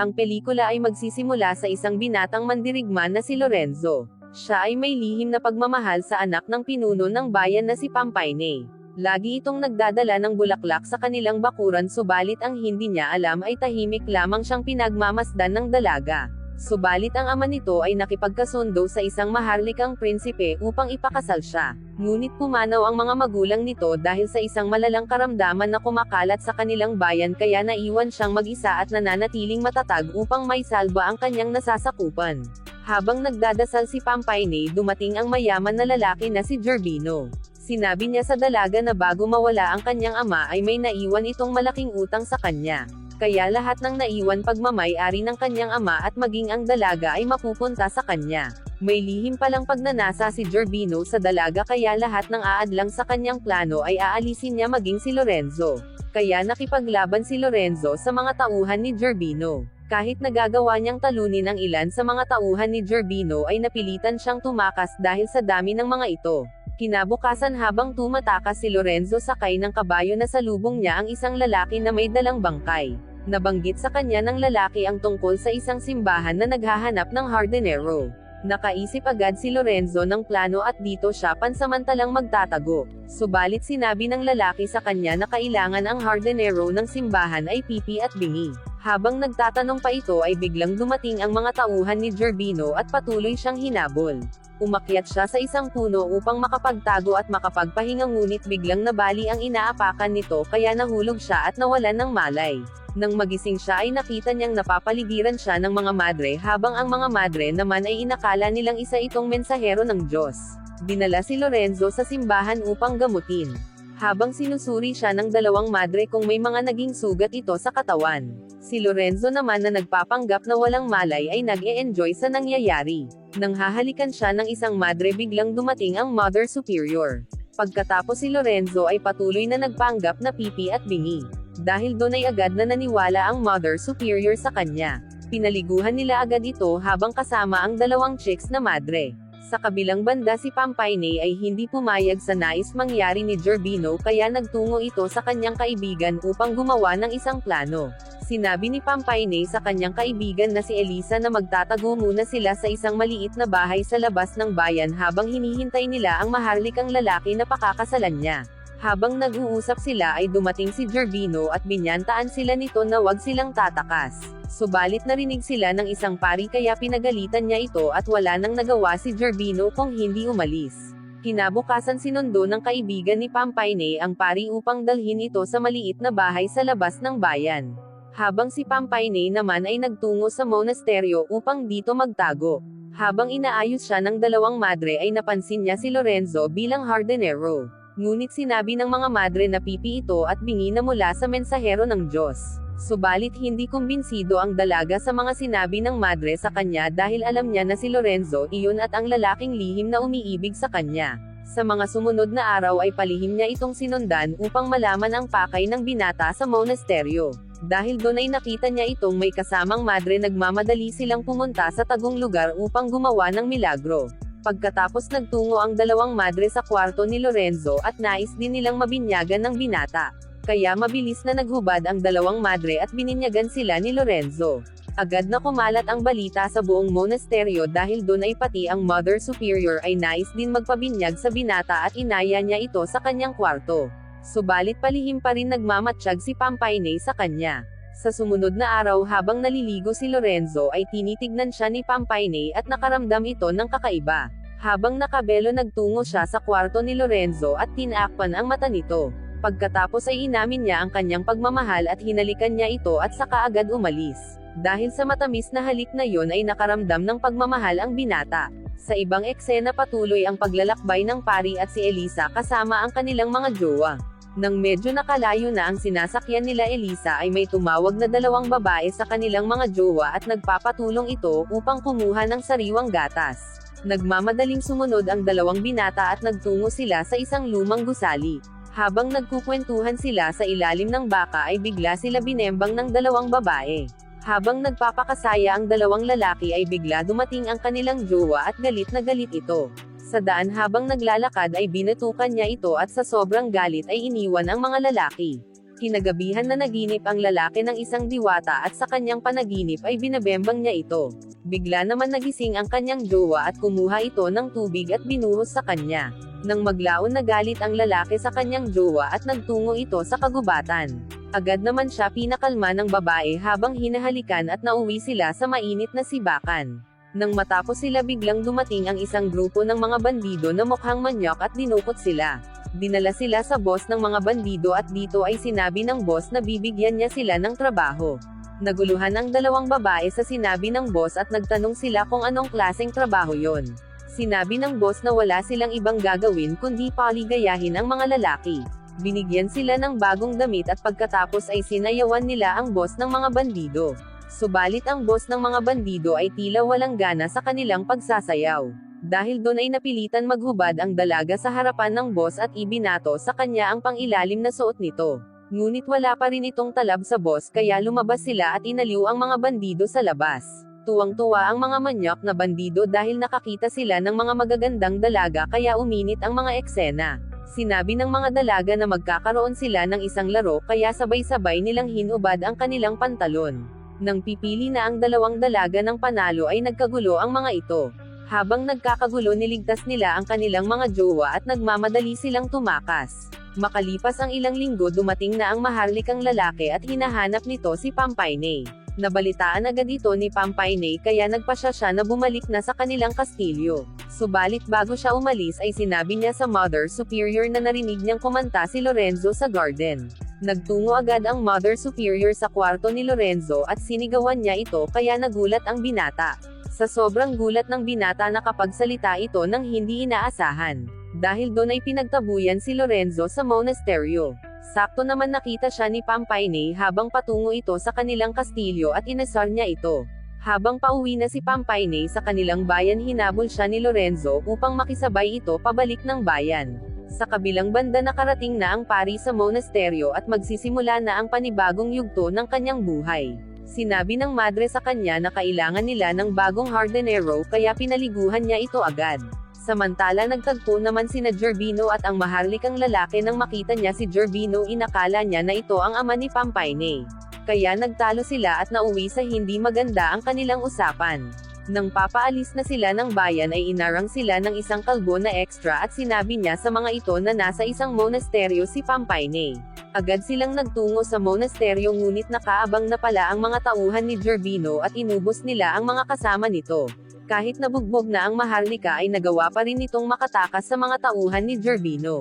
Ang pelikula ay magsisimula sa isang binatang mandirigma na si Lorenzo. Siya ay may lihim na pagmamahal sa anak ng pinuno ng bayan na si Pampaine. Lagi itong nagdadala ng bulaklak sa kanilang bakuran subalit ang hindi niya alam ay tahimik lamang siyang pinagmamasdan ng dalaga. Subalit ang ama nito ay nakipagkasundo sa isang maharlikang prinsipe upang ipakasal siya. Ngunit pumanaw ang mga magulang nito dahil sa isang malalang karamdaman na kumakalat sa kanilang bayan kaya naiwan siyang mag-isa at nananatiling matatag upang may salba ang kanyang nasasakupan. Habang nagdadasal si Pampaine dumating ang mayaman na lalaki na si Gerbino. Sinabi niya sa dalaga na bago mawala ang kanyang ama ay may naiwan itong malaking utang sa kanya. Kaya lahat ng naiwan pagmamay-ari ng kanyang ama at maging ang dalaga ay mapupunta sa kanya. May lihim palang pagnanasa si Gerbino sa dalaga kaya lahat ng aadlang sa kanyang plano ay aalisin niya maging si Lorenzo. Kaya nakipaglaban si Lorenzo sa mga tauhan ni Gerbino. Kahit nagagawa niyang talunin ang ilan sa mga tauhan ni Gerbino ay napilitan siyang tumakas dahil sa dami ng mga ito. Kinabukasan habang tumatakas si Lorenzo sakay ng kabayo na salubong niya ang isang lalaki na may dalang bangkay. Nabanggit sa kanya ng lalaki ang tungkol sa isang simbahan na naghahanap ng hardinero. Nakaisip agad si Lorenzo ng plano at dito siya pansamantalang magtatago. Subalit sinabi ng lalaki sa kanya na kailangan ang hardinero ng simbahan ay pipi at bingi. Habang nagtatanong pa ito ay biglang dumating ang mga tauhan ni Gerbino at patuloy siyang hinabol. Umakyat siya sa isang puno upang makapagtago at makapagpahinga ngunit biglang nabali ang inaapakan nito kaya nahulog siya at nawalan ng malay. Nang magising siya ay nakita niyang napapaligiran siya ng mga madre habang ang mga madre naman ay inakala nilang isa itong mensahero ng Diyos. Dinala si Lorenzo sa simbahan upang gamutin. Habang sinusuri siya ng dalawang madre kung may mga naging sugat ito sa katawan. Si Lorenzo naman na nagpapanggap na walang malay ay nag-e-enjoy sa nangyayari. Nang hahalikan siya ng isang madre biglang dumating ang Mother Superior. Pagkatapos si Lorenzo ay patuloy na nagpanggap na pipi at bingi. Dahil doon ay agad na naniwala ang Mother Superior sa kanya. Pinaliguhan nila agad ito habang kasama ang dalawang chicks na madre. Sa kabilang banda si Pampaine ay hindi pumayag sa nais mangyari ni Gerbino kaya nagtungo ito sa kanyang kaibigan upang gumawa ng isang plano. Sinabi ni Pampaine sa kanyang kaibigan na si Elisa na magtatago muna sila sa isang maliit na bahay sa labas ng bayan habang hinihintay nila ang maharlikang lalaki na pakakasalan niya. Habang nag-uusap sila ay dumating si Gerbino at binyantaan sila nito na wag silang tatakas. Subalit narinig sila ng isang pari kaya pinagalitan niya ito at wala nang nagawa si Gerbino kung hindi umalis. Kinabukasan sinundo ng kaibigan ni Pampaine ang pari upang dalhin ito sa maliit na bahay sa labas ng bayan. Habang si Pampaine naman ay nagtungo sa monasteryo upang dito magtago. Habang inaayos siya ng dalawang madre ay napansin niya si Lorenzo bilang hardinero. Ngunit sinabi ng mga madre na pipi ito at bingi na mula sa mensahero ng Diyos. Subalit hindi kumbinsido ang dalaga sa mga sinabi ng madre sa kanya dahil alam niya na si Lorenzo iyon at ang lalaking lihim na umiibig sa kanya. Sa mga sumunod na araw ay palihim niya itong sinundan upang malaman ang pakay ng binata sa monasteryo. Dahil doon ay nakita niya itong may kasamang madre nagmamadali silang pumunta sa tagong lugar upang gumawa ng milagro. Pagkatapos nagtungo ang dalawang madre sa kwarto ni Lorenzo at nais din nilang mabinyagan ng binata. Kaya mabilis na naghubad ang dalawang madre at bininyagan sila ni Lorenzo. Agad na kumalat ang balita sa buong monasteryo dahil doon ay pati ang Mother Superior ay nais din magpabinyag sa binata at inaya niya ito sa kanyang kwarto. Subalit palihim pa rin nagmamatsyag si Pampaine sa kanya. Sa sumunod na araw habang naliligo si Lorenzo ay tinitignan siya ni Pampaine at nakaramdam ito ng kakaiba. Habang nakabelo nagtungo siya sa kwarto ni Lorenzo at tinakpan ang mata nito. Pagkatapos ay inamin niya ang kanyang pagmamahal at hinalikan niya ito at saka agad umalis. Dahil sa matamis na halik na yon ay nakaramdam ng pagmamahal ang binata. Sa ibang eksena patuloy ang paglalakbay ng pari at si Elisa kasama ang kanilang mga jowa. Nang medyo nakalayo na ang sinasakyan nila Elisa ay may tumawag na dalawang babae sa kanilang mga jowa at nagpapatulong ito upang kumuha ng sariwang gatas. Nagmamadaling sumunod ang dalawang binata at nagtungo sila sa isang lumang gusali. Habang nagkukwentuhan sila sa ilalim ng baka ay bigla sila binembang ng dalawang babae. Habang nagpapakasaya ang dalawang lalaki ay bigla dumating ang kanilang jowa at galit na galit ito. Sa daan habang naglalakad ay binatukan niya ito at sa sobrang galit ay iniwan ang mga lalaki. Kinagabihan na naginip ang lalaki ng isang diwata at sa kanyang panaginip ay binabembang niya ito. Bigla naman nagising ang kanyang jowa at kumuha ito ng tubig at binuhos sa kanya. Nang maglaon na galit ang lalaki sa kanyang jowa at nagtungo ito sa kagubatan. Agad naman siya pinakalma ng babae habang hinahalikan at nauwi sila sa mainit na sibakan. Nang matapos sila biglang dumating ang isang grupo ng mga bandido na mukhang manyak at dinukot sila. Dinala sila sa boss ng mga bandido at dito ay sinabi ng boss na bibigyan niya sila ng trabaho. Naguluhan ang dalawang babae sa sinabi ng boss at nagtanong sila kung anong klaseng trabaho yon. Sinabi ng boss na wala silang ibang gagawin kundi paligayahin ang mga lalaki. Binigyan sila ng bagong damit at pagkatapos ay sinayawan nila ang boss ng mga bandido. Subalit ang boss ng mga bandido ay tila walang gana sa kanilang pagsasayaw. Dahil doon ay napilitan maghubad ang dalaga sa harapan ng boss at ibinato sa kanya ang pangilalim na suot nito. Ngunit wala pa rin itong talab sa boss kaya lumabas sila at inaliw ang mga bandido sa labas. Tuwang-tuwa ang mga manyak na bandido dahil nakakita sila ng mga magagandang dalaga kaya uminit ang mga eksena. Sinabi ng mga dalaga na magkakaroon sila ng isang laro kaya sabay-sabay nilang hinubad ang kanilang pantalon. Nang pipili na ang dalawang dalaga ng panalo ay nagkagulo ang mga ito. Habang nagkakagulo niligtas nila ang kanilang mga jowa at nagmamadali silang tumakas. Makalipas ang ilang linggo dumating na ang maharlikang lalaki at hinahanap nito si Pampaynay. Nabalitaan agad ito ni Pampaynay kaya nagpasya siya na bumalik na sa kanilang kastilyo. Subalit bago siya umalis ay sinabi niya sa Mother Superior na narinig niyang kumanta si Lorenzo sa garden. Nagtungo agad ang Mother Superior sa kwarto ni Lorenzo at sinigawan niya ito kaya nagulat ang binata. Sa sobrang gulat ng binata nakapagsalita ito ng hindi inaasahan. Dahil doon ay pinagtabuyan si Lorenzo sa monasteryo. Sakto naman nakita siya ni Pampaynay habang patungo ito sa kanilang kastilyo at inasar niya ito. Habang pauwi na si Pampaynay sa kanilang bayan hinabol siya ni Lorenzo upang makisabay ito pabalik ng bayan. Sa kabilang banda nakarating na ang pari sa monasteryo at magsisimula na ang panibagong yugto ng kanyang buhay. Sinabi ng madre sa kanya na kailangan nila ng bagong hardenero kaya pinaliguhan niya ito agad. Samantala nagtagpo naman sina Gerbino at ang maharlikang lalaki nang makita niya si Gerbino inakala niya na ito ang ama ni Pampaynay. Kaya nagtalo sila at nauwi sa hindi maganda ang kanilang usapan. Nang papaalis na sila ng bayan ay inarang sila ng isang kalbo na extra at sinabi niya sa mga ito na nasa isang monasteryo si Pampaynay. Agad silang nagtungo sa monasteryo ngunit nakaabang na pala ang mga tauhan ni Gerbino at inubos nila ang mga kasama nito. Kahit nabugbog na ang Maharlika ay nagawa pa rin itong makatakas sa mga tauhan ni Gerbino.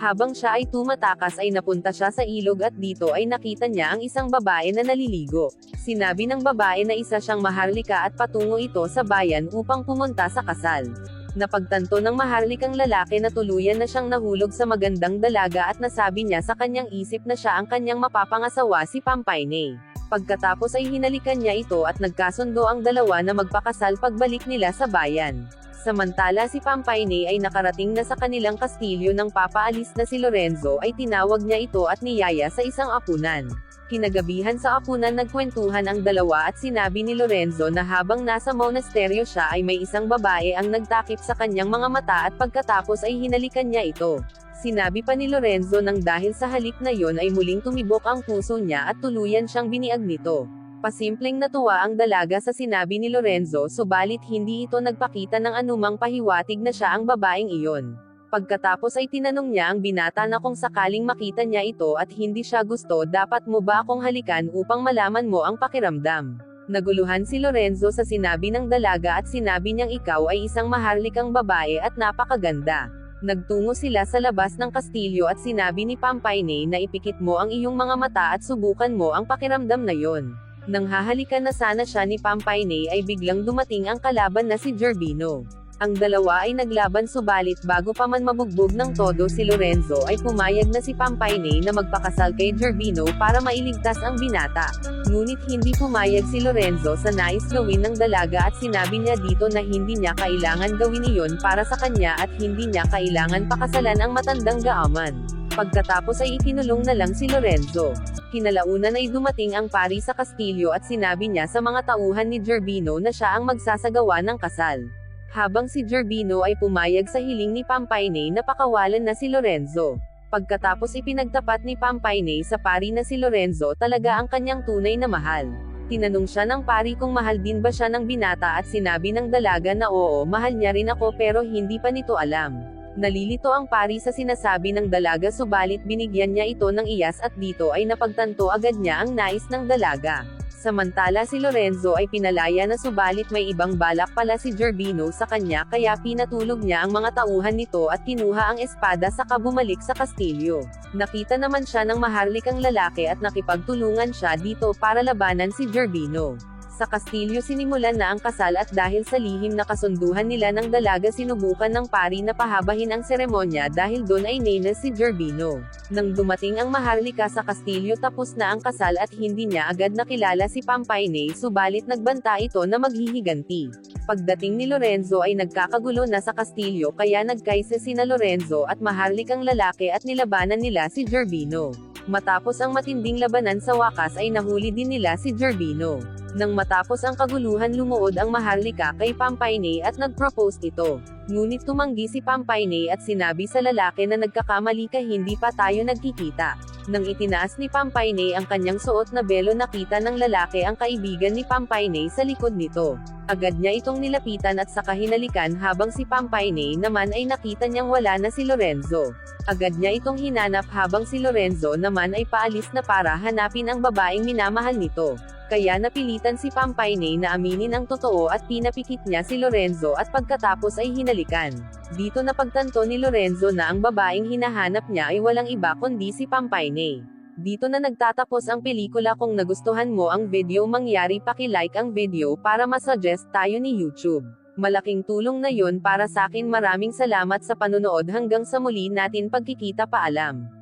Habang siya ay tumatakas ay napunta siya sa ilog at dito ay nakita niya ang isang babae na naliligo. Sinabi ng babae na isa siyang maharlika at patungo ito sa bayan upang pumunta sa kasal. Napagtanto ng maharlikang lalaki na tuluyan na siyang nahulog sa magandang dalaga at nasabi niya sa kanyang isip na siya ang kanyang mapapangasawa si Pampaynay. Pagkatapos ay hinalikan niya ito at nagkasundo ang dalawa na magpakasal pagbalik nila sa bayan. Samantala si Pampaynay ay nakarating na sa kanilang kastilyo nang papaalis na si Lorenzo ay tinawag niya ito at niyaya sa isang apunan. Kinagabihan sa apunan nagkwentuhan ang dalawa at sinabi ni Lorenzo na habang nasa monasteryo siya ay may isang babae ang nagtakip sa kanyang mga mata at pagkatapos ay hinalikan niya ito. Sinabi pa ni Lorenzo nang dahil sa halik na yon ay muling tumibok ang puso niya at tuluyan siyang biniag nito. Pasimpleng natuwa ang dalaga sa sinabi ni Lorenzo subalit hindi ito nagpakita ng anumang pahiwatig na siya ang babaeng iyon. Pagkatapos ay tinanong niya ang binata na kung sakaling makita niya ito at hindi siya gusto dapat mo ba akong halikan upang malaman mo ang pakiramdam. Naguluhan si Lorenzo sa sinabi ng dalaga at sinabi niyang ikaw ay isang maharlikang babae at napakaganda. Nagtungo sila sa labas ng kastilyo at sinabi ni Pampaynay na ipikit mo ang iyong mga mata at subukan mo ang pakiramdam na yon. Nang hahalikan na sana siya ni Pampaynay ay biglang dumating ang kalaban na si Gerbino. Ang dalawa ay naglaban subalit bago pa man mabugbog ng todo si Lorenzo ay pumayag na si Pampaynay na magpakasal kay Gerbino para mailigtas ang binata. Ngunit hindi pumayag si Lorenzo sa nais gawin ng dalaga at sinabi niya dito na hindi niya kailangan gawin iyon para sa kanya at hindi niya kailangan pakasalan ang matandang gaaman. Pagkatapos ay ikinulong na lang si Lorenzo. Kinalaunan ay dumating ang pari sa kastilyo at sinabi niya sa mga tauhan ni Gerbino na siya ang magsasagawa ng kasal. Habang si Gerbino ay pumayag sa hiling ni Pampaynay na pakawalan na si Lorenzo. Pagkatapos ipinagtapat ni Pampaine sa pari na si Lorenzo talaga ang kanyang tunay na mahal. Tinanong siya ng pari kung mahal din ba siya ng binata at sinabi ng dalaga na oo mahal niya rin ako pero hindi pa nito alam. Nalilito ang pari sa sinasabi ng dalaga subalit binigyan niya ito ng iyas at dito ay napagtanto agad niya ang nais ng dalaga. Samantala si Lorenzo ay pinalaya na subalit may ibang balak pala si Gerbino sa kanya kaya pinatulog niya ang mga tauhan nito at kinuha ang espada saka bumalik sa kastilyo. Nakita naman siya ng maharlikang lalaki at nakipagtulungan siya dito para labanan si Gerbino. Sa kastilyo sinimulan na ang kasal at dahil sa lihim na kasunduhan nila ng dalaga sinubukan ng pari na pahabahin ang seremonya dahil doon ay nena si Gerbino. Nang dumating ang maharlika sa kastilyo tapos na ang kasal at hindi niya agad nakilala si Pampaine subalit nagbanta ito na maghihiganti. Pagdating ni Lorenzo ay nagkakagulo na sa kastilyo kaya nagkaisa sina Lorenzo at maharlikang lalaki at nilabanan nila si Gerbino. Matapos ang matinding labanan sa wakas ay nahuli din nila si Gerbino. Nang matapos ang kaguluhan lumuod ang maharlika kay Pampaine at nag-propose ito. Ngunit tumanggi si Pampaine at sinabi sa lalaki na nagkakamali ka hindi pa tayo nagkikita. Nang itinaas ni Pampaine ang kanyang suot na belo nakita ng lalaki ang kaibigan ni Pampaine sa likod nito. Agad niya itong nilapitan at saka hinalikan habang si Pampaine naman ay nakita niyang wala na si Lorenzo. Agad niya itong hinanap habang si Lorenzo naman ay paalis na para hanapin ang babaeng minamahal nito. Kaya napilitan si Pampaine na aminin ang totoo at pinapikit niya si Lorenzo at pagkatapos ay hinalikan. Dito napagtanto ni Lorenzo na ang babaeng hinahanap niya ay walang iba kundi si Pampaine. Dito na nagtatapos ang pelikula kung nagustuhan mo ang video mangyari paki-like ang video para masuggest tayo ni YouTube. Malaking tulong na yon para sa akin maraming salamat sa panonood hanggang sa muli natin pagkikita paalam.